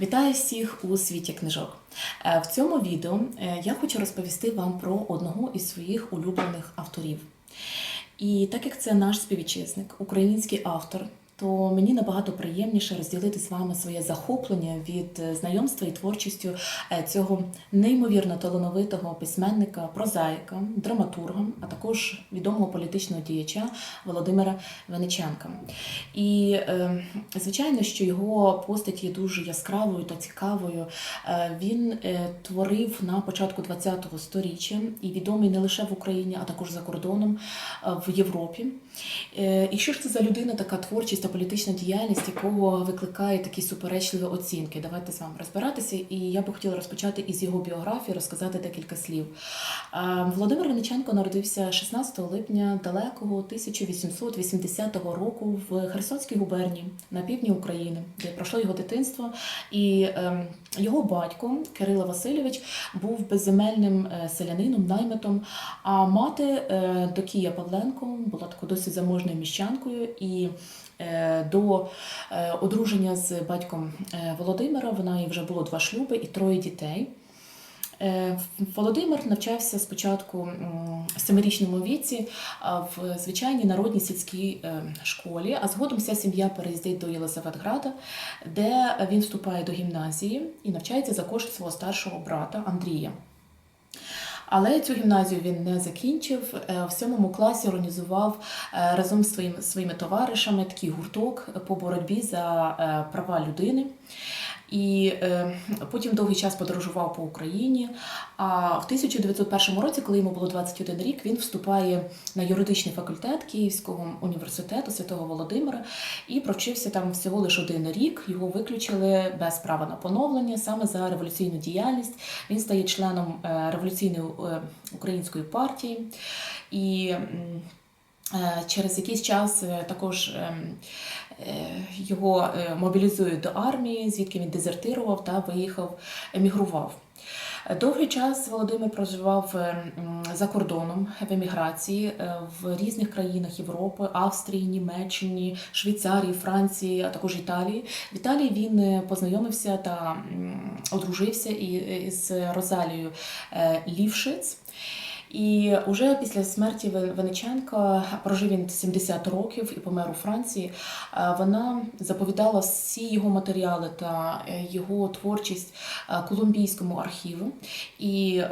Вітаю всіх у світі книжок. Е, В цьому відео е, я хочу розповісти вам про одного із своїх улюблених авторів. І так як це наш співвітчизник, український автор, то мені набагато приємніше розділити з вами своє захоплення від е, знайомства і творчістю е, цього неймовірно талановитого письменника, прозаїка, драматурга, а також відомого політичного діяча Володимира Вениченка. І е, звичайно, що його постать є дуже яскравою та цікавою. Він творив на початку ХХ століття і відомий не лише в Україні, а також за кордоном в Європі. І що ж це за людина, така творчість політична діяльність, якого викликає такі суперечливі оцінки? Давайте з вами розбиратися. І я би хотіла розпочати із його біографії, розказати декілька слів. Володимир Вениченко народився 16 липня далекого 1880 року в Херсонській губернії на півдні України, де пройшло його дитинство. І е, його батько Кирило Васильович був безземельним е, селянином, наймитом. А мати е, Докія Павленко була такою досить заможною міщанкою і. е, До е, одруження з батьком е, Володимира вона їй вже було два шлюби і троє дітей. Е, Володимир навчався спочатку в семирічному віці в звичайній народній сільській е, школі, а згодом вся сім'я переїздить до Єлизаветграда, де він вступає до гімназії і навчається за кошт свого старшого брата Андрія. Але цю гімназію він не закінчив. Е, В сьомому класі організував разом з своїми, своїми товаришами такий гурток по боротьбі за права людини. І е, потім довгий час подорожував по Україні. А в 1901 році, коли йому було 21 рік, він вступає на юридичний факультет Київського університету Святого Володимира і провчився там всього лише один рік. Його виключили без права на поновлення саме за революційну діяльність. Він стає членом е, революційної е, української партії. І Е, Через якийсь час також ем, його е, мобілізують до армії, звідки він дезертирував та виїхав, емігрував. Е, Довгий час Володимир проживав е, за кордоном в еміграції е, в різних країнах Європи, Австрії, Німеччині, Швейцарії, Франції, а також Італії. В Італії він е, познайомився та одружився із Розалією е, Лівшиц. І вже після смерті Ве- Вениченка прожив він 70 років і помер у Франції. Е, Вона заповідала всі його матеріали та е, його творчість е, Колумбійському архіву. І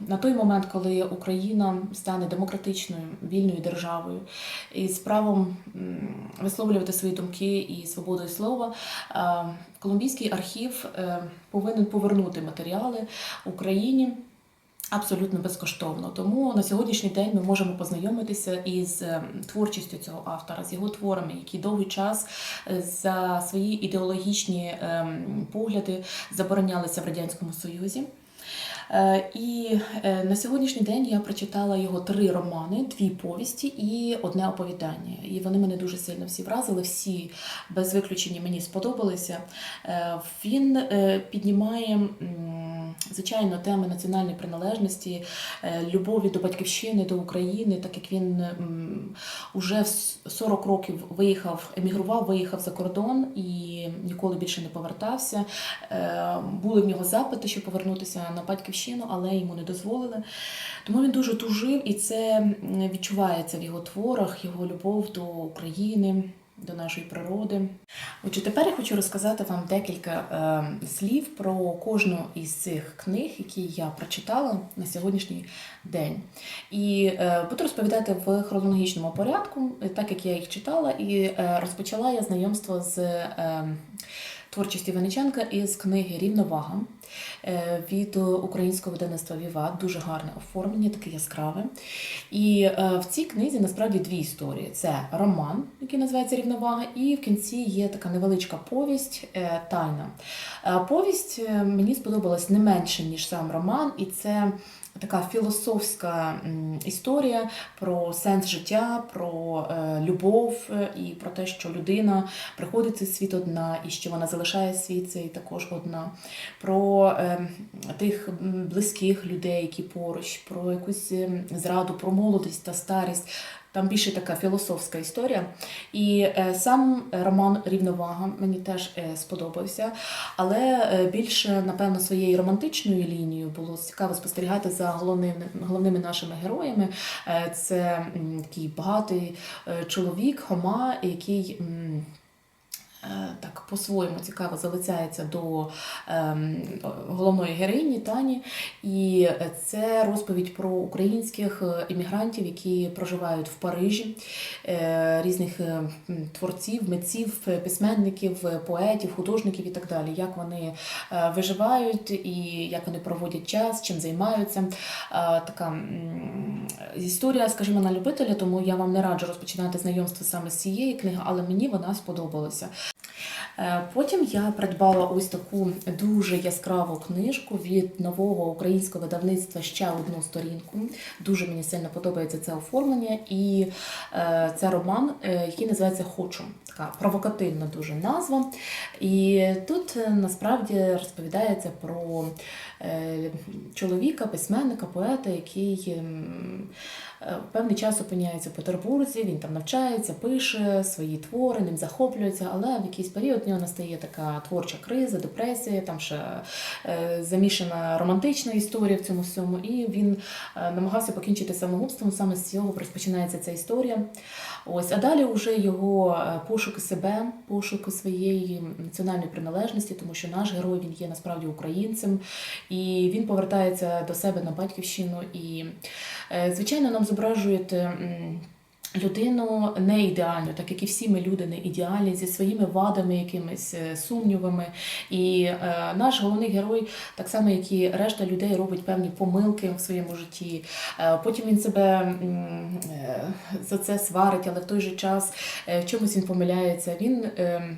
на той момент, коли Україна стане демократичною вільною державою і з правом висловлювати свої думки і свободою слова, Колумбійський архів повинен повернути матеріали Україні. Абсолютно безкоштовно. Тому на сьогоднішній день ми можемо познайомитися із е, творчістю цього автора, з його творами, які довгий час е, за свої ідеологічні ем, погляди заборонялися в Радянському Союзі. Е, І е, на сьогоднішній день я прочитала його три романи, дві повісті і одне оповідання. І вони мене дуже сильно всі вразили. Всі без виключення мені сподобалися. Е, Він піднімає звичайно теми національної приналежності, любові до батьківщини, до України, так як він уже в 40 років виїхав, емігрував, виїхав за кордон і ніколи більше не повертався. Були в нього запити, щоб повернутися на батьківщину, але йому не дозволили. Тому він дуже тужив, і це відчувається в його творах, його любов до України. До нашої природи. Отже, тепер я хочу розказати вам декілька е, слів про кожну із цих книг, які я прочитала на сьогоднішній день. І е, буду розповідати в хронологічному порядку, е, так як я їх читала, і е, розпочала я знайомство з е, творчості Вениченка із книги Рівновага е, від українського видавництва Віват. Дуже гарне оформлення, таке яскраве. І е, в цій книзі насправді дві історії: це роман, який називається Рівновага, і в кінці є така невеличка повість е, Тайна. Повість мені сподобалась не менше, ніж сам роман, і це. Така філософська історія про сенс життя, про е, любов е, і про те, що людина приходить в цей світ одна, і що вона залишає світ цей також одна, про е, тих близьких людей, які поруч, про якусь зраду, про молодість та старість. Там більше така філософська історія. І е, сам роман Рівновага мені теж е, сподобався. Але е, більше, напевно, своєю романтичною лінією було цікаво спостерігати за головними, головними нашими героями. Це такий багатий чоловік, Хома, який. Е, Так, по-своєму цікаво залицяється до ем, головної героїні Тані, і це розповідь про українських е, іммігрантів, які проживають в Парижі, е, різних е, творців, митців, е, письменників, е, поетів, художників і так далі. Як вони е, виживають і як вони проводять час, чим займаються. Е, Така історія, скажімо, на любителя, тому я вам не раджу розпочинати знайомство саме з цієї книги, але мені вона сподобалася. Е, Потім я придбала ось таку дуже яскраву книжку від нового українського видавництва ще одну сторінку. Дуже мені сильно подобається це оформлення, і е, це роман, е, який називається Хочу. Така провокативна дуже назва. І тут е, насправді розповідається про е, чоловіка, письменника, поета, який е, певний час опиняється в Петербурзі, він там навчається, пише свої твори, ним захоплюється, але в якийсь період в нього настає така творча криза, депресія, там ще замішана романтична історія в цьому всьому, і він намагався покінчити самогубством. Саме з цього розпочинається ця історія. Ось, а далі вже його е, пошуки себе, пошуки своєї національної приналежності, тому що наш герой він є насправді українцем, і він повертається до себе на батьківщину. І, е, звичайно, нам зображують. Людину не ідеальну, так як і всі ми люди не ідеальні, зі своїми вадами, якимись е, сумнівами. І е, наш головний герой, так само як і решта людей, робить певні помилки в своєму житті. Е, потім він себе е, за це сварить, але в той же час е, в чомусь він помиляється. Він е,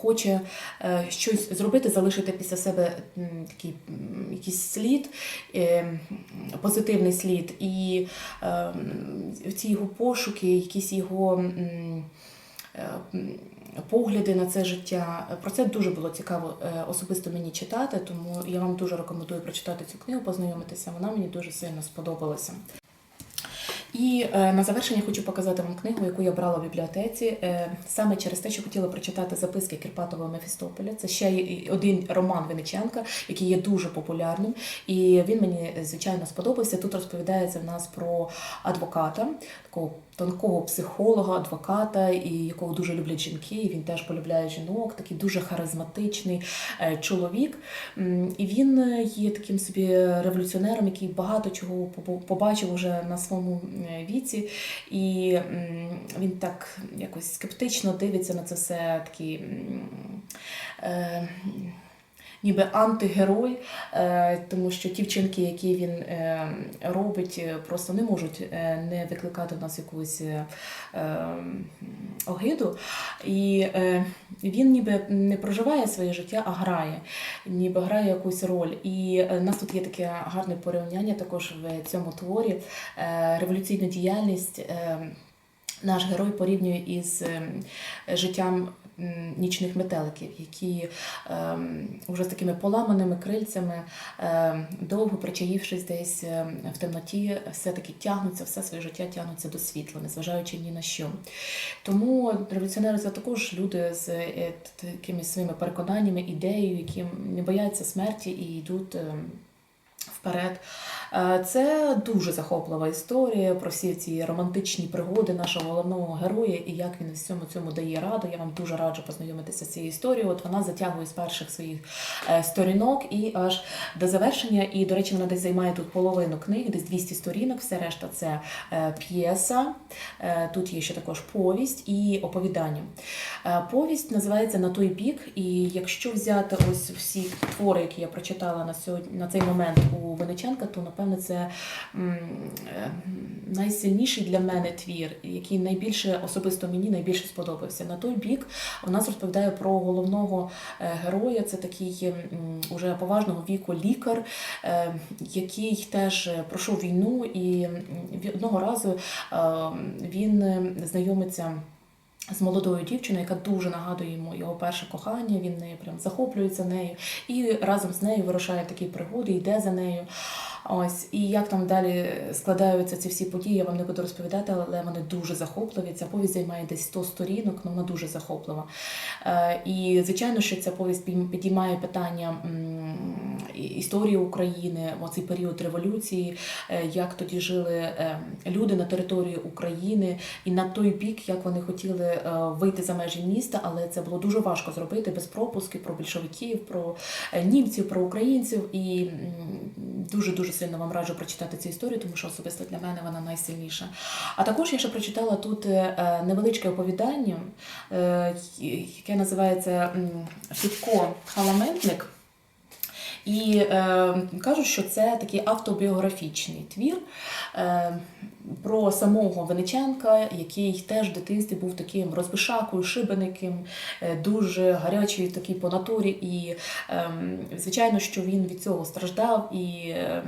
хоче е, щось зробити, залишити після себе такий якийсь слід, е, позитивний слід. І е, ці його пошуки, якісь його. е, Погляди на це життя про це дуже було цікаво особисто мені читати, тому я вам дуже рекомендую прочитати цю книгу, познайомитися. Вона мені дуже сильно сподобалася. І е, на завершення хочу показати вам книгу, яку я брала в бібліотеці, е, саме через те, що хотіла прочитати записки Кирпатова Мефістополя. Це ще один роман Винниченка, який є дуже популярним. І він мені звичайно сподобався. Тут розповідається в нас про адвоката, такого тонкого психолога, адвоката, і якого дуже люблять жінки. І він теж полюбляє жінок, такий дуже харизматичний е, чоловік. І він е, є таким собі революціонером, який багато чого побачив уже на своєму віці. І він так якось скептично дивиться на це все такий. е, Ніби антигерой, е, тому що ті вчинки, які він е, робить, е, просто не можуть не викликати в нас якусь огиду. І він ніби не проживає своє життя, а грає, ніби грає якусь роль. І у нас тут є таке гарне порівняння також в цьому творі. Революційна діяльність. Наш герой порівнює із життям нічних метеликів, які ем, вже з такими поламаними крильцями, ем, довго причаївшись десь ем, в темноті, все-таки тягнуться, все своє життя тягнуться до світла, незважаючи ні на що. Тому революціонери це також люди з е, такими своїми переконаннями, ідеєю, які не бояться смерті і йдуть. ем, Вперед. Е, Це дуже захоплива історія про всі ці романтичні пригоди нашого головного героя і як він всьому цьому дає раду. Я вам дуже раджу познайомитися з цією історією. От вона затягує з перших своїх е, сторінок і аж до завершення. І, до речі, вона десь займає тут половину книги, десь 200 сторінок. Все решта це е, п'єса. Тут є ще також повість і оповідання. Повість називається На той бік. І якщо взяти ось всі твори, які я прочитала на сьогодні на цей момент у Винниченка, то напевно це е, найсильніший для мене твір, який найбільше особисто мені найбільше сподобався. На той бік у нас розповідає про головного е, героя. Це такий уже поважного віку лікар, е, який теж пройшов війну, і одного разу він знайомиться з молодою дівчиною, яка дуже нагадує йому його перше кохання. Він нею прям захоплюється нею і разом з нею вирушає такі пригоди, йде за нею. Ось і як там далі складаються ці всі події, я вам не буду розповідати, але вони дуже захопливі. Ця повість займає десь 100 сторінок, але вона дуже захоплива. Е, і звичайно, що ця повість підіймає питання історії України, оцей період революції, е, як тоді жили е, люди на території України, і на той бік, як вони хотіли вийти за межі міста, але це було дуже важко зробити без пропусків про більшовиків, про німців, про українців. І дуже дуже сильно вам раджу прочитати цю історію, тому що особисто для мене вона найсильніша. А також я ще прочитала тут е, е, невеличке оповідання, е, яке називається м, Халаментник. І е, кажуть, що це такий автобіографічний твір е, про самого Вениченка, який теж в дитинстві був таким розбишакою, шибениким, е, дуже гарячий такий по натурі. І е, звичайно, що він від цього страждав, і, е,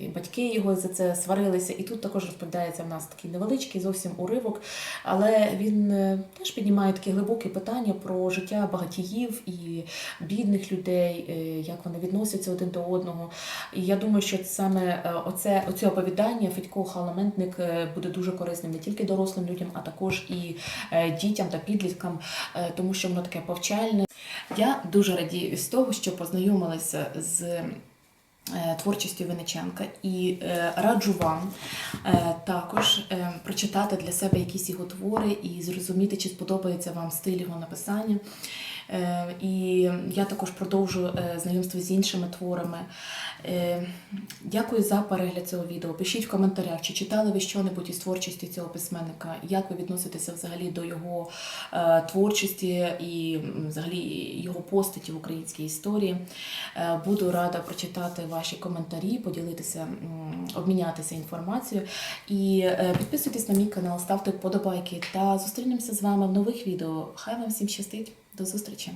і батьки його за це сварилися. І тут також розповідається в нас такий невеличкий зовсім уривок, але він е, теж піднімає такі глибокі питання про життя багатіїв і бідних людей, е, як вони відносяться один до одного. І я думаю, що саме е, оце, оце оповідання Федько Халаментник буде дуже корисним не тільки дорослим людям, а також і дітям та підліткам, тому що воно таке повчальне. Я дуже радію з того, що познайомилася з творчістю Винниченка і е, раджу вам е, також е, прочитати для себе якісь його твори і зрозуміти, чи сподобається вам стиль його написання. Е, І я також продовжу е, знайомство з іншими творами. Е, Дякую за перегляд цього відео. Пишіть в коментарях, чи читали ви що-небудь із творчості цього письменника, як ви відноситеся взагалі до його творчості і взагалі його постаті в українській історії. Буду рада прочитати ваші коментарі, поділитися, обмінятися інформацією. І підписуйтесь на мій канал, ставте вподобайки та зустрінемося з вами в нових відео. Хай вам всім щастить. До зустрічі!